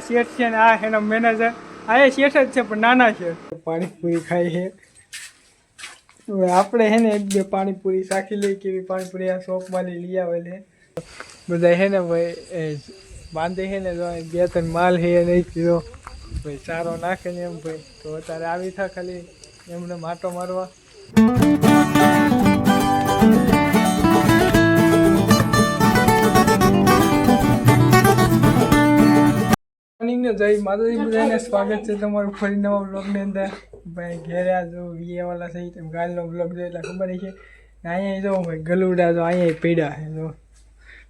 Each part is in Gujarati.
છે છે છે. પાણીપુરી છે. આપણે હે ને એક બે પાણીપુરી સાખી લઈ કેવી પાણીપુરી આ શોપમાંથી લઈ આવેલી બધા હે ને ભાઈ બાંધે છે ને બે ત્રણ માલ છે નહીં પીધો ભાઈ સારો નાખે ને એમ ભાઈ. તો અત્યારે આવી થા ખાલી. એમને માટો મારવા. મોર્નિંગનો જય માતાજી બધાને સ્વાગત છે તમારું ફરી નવા બ્લોગની અંદર. ભાઈ ઘેરે આ જો વીએવાલા છે તેમ કાલનો બ્લોગ જો એટલે ખબર છે. અહીંયા જો ભાઈ ગલુડા જો અહીંયા પીડા છે જો.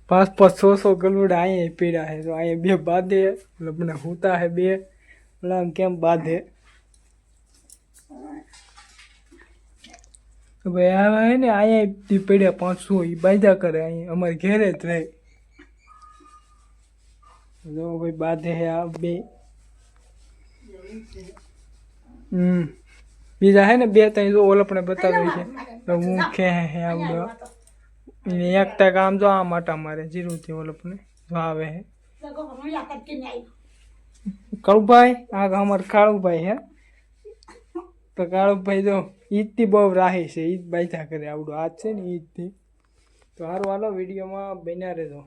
પાંચ પાંચ સો સો ગલુડા અહીંયા પીડા છે જો. અહીંયા બે બાંધે લગ્ન હોતા હે છે બે. ઓલા કેમ બાંધે? તો ભાઈ આ હે ને અહીંયા પીડ્યા પાંચસો એ બાંધ્યા કરે અહીંયા અમારે ઘેરે જ રહે. જો ભાઈ બાધે હે આ બે. હમ. બીજા હે ને બે ત્રણ જો ઓલપણે બતાવ્યું છે. તો હું ખે હે આવડો એને એક ટકા આમ જો આ માટા મારે જીરુંથી ઓલપણે જો આવે હે. કાળુભાઈ, આ અમાર કાળુભાઈ હે. તો કાળુભાઈ જો ઈદથી બહુ રાહી છે, ઈદ બાઈથા કરે આવડું. આજ છે ને ઈદથી તો સારું હાલો, વિડીયોમાં બન્યા રહેજો.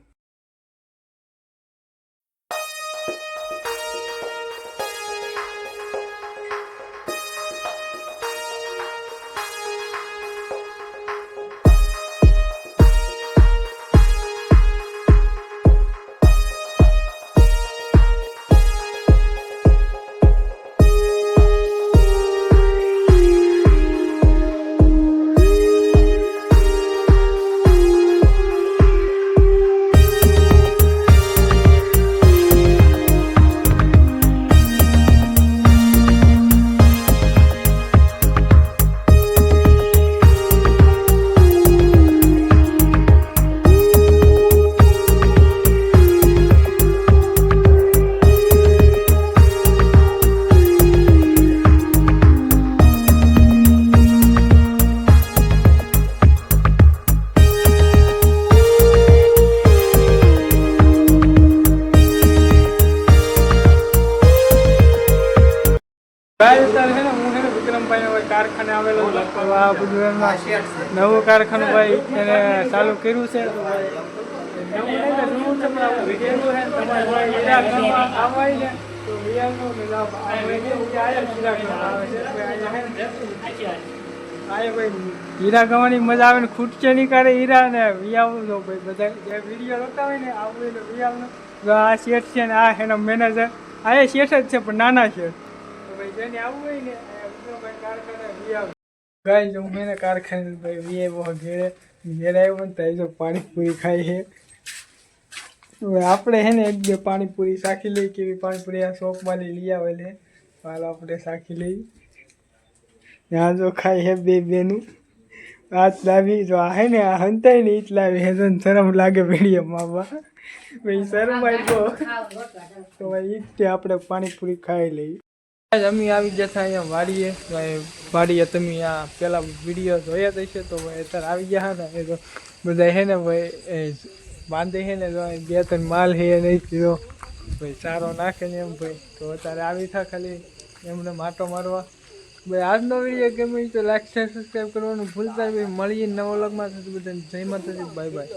છે ભાઈ એને છે કર્યું છે. હીરા ગાવાની મજા આવે ને, ખૂટશે નહીં કરે હીરા ને વિયાવું જો ભાઈ બધા જે વીડિયો રોતા હોય ને, આવું તો આ શેઠ છે ને, આ એનો મેનેજર આ એ શેઠ જ છે, પણ નાના શેઠ. જેને કારખાને વિયાવ ગાય જો મેં કારખાને ભાઈ વિયાવો ઘેરે. ઘેરે આવ્યો ને તો જો પાણીપુરી ખાઈ છે. આપણે હે ને એક બે પાણીપુરી શાખી લઈ કેવી પાણીપુરી આ શોપમાંથી લઈ આવે છે. હાલ, આપણે શાખી લઈ ત્યાં જો ખાઈ હે બે બેનું. જ લાવી, જો આ હે ને, આ હંતાઈ ને, ઈ જ લાવી હે જો શરમ લાગે ભેડીએ માવા ભાઈ, શરમ આવ્યો તો ભાઈ, ઈ જ તે આપણે પાણીપુરી ખાઈ લઈ અમે આવી જતા અહીંયા વાડીએ. વાડીએ તમે આ પેલા વીડિયો જોયા જ હશે તો ભાઈ અત્યારે આવી ગયા ને એ તો બધા હે ને ભાઈ બાંધે છે ને બે ત્રણ માલ છે નહીં કીધો, ભાઈ સારો નાખે ને એમ ભાઈ. તો અત્યારે આવી થા ખાલી એમને માટો મારવા. ભાઈ, આજનો વીડિયો ગમે તો લાઈક શેર સબસ્ક્રાઈબ કરવાનું ભૂલતા ભાઈ મળીએ નવો લગમાં બધાને જય માતાજી. Bye bye